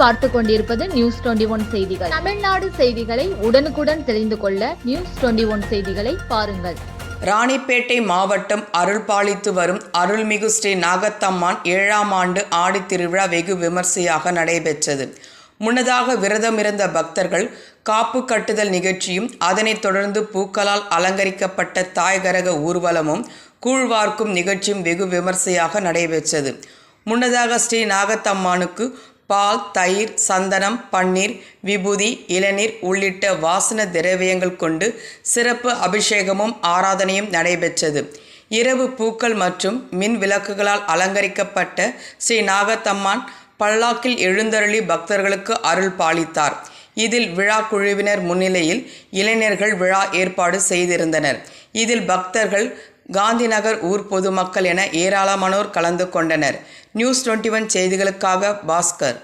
பார்த்து கொண்டிருப்பது news twenty one செய்திகள். தமிழ்நாடு செய்திகளை உடனுக்குடன் தெரிந்து கொள்ள நியூஸ் டுவெண்டி ஒன் செய்திகளை பாருங்கள். ராணிப்பேட்டை மாவட்டம் அருள்பாலித்து வரும் அருள்மிகு ஸ்ரீ நாகத்தம்மான் ஏழாம் ஆண்டு ஆடி திருவிழா வெகு விமர்சையாக நடைபெற்றது. முன்னதாக விரதமிருந்த பக்தர்கள் காப்பு கட்டுதல் நிகழ்ச்சியும் அதனைத் தொடர்ந்து பூக்களால் அலங்கரிக்கப்பட்ட தாய்கரக ஊர்வலமும் கூழ்வார்க்கும் நிகழ்ச்சியும் வெகு விமர்சையாக நடைபெற்றது. முன்னதாக ஸ்ரீ நாகத்தம்மானுக்கு பால் தயிர் சந்தனம் பன்னீர் விபூதி இளநீர் உள்ளிட்ட வாசன திரவியங்கள் கொண்டு சிறப்பு அபிஷேகமும் ஆராதனையும் நடைபெற்றது. இரவு பூக்கள் மற்றும் மின் விளக்குகளால் அலங்கரிக்கப்பட்ட ஸ்ரீ நாகத்தம்மான் பல்லாக்கில் எழுந்தருளி பக்தர்களுக்கு அருள் பாலித்தார். இதில் விழா குழுவினர் முன்னிலையில் இளைஞர்கள் விழா ஏற்பாடு செய்திருந்தனர். இதில் பக்தர்கள் காந்திநகர் ஊர் பொதுமக்கள் என ஏராளமானோர் கலந்து கொண்டனர். நியூஸ் டுவெண்ட்டி ஒன் செய்திகளுக்காக பாஸ்கர்.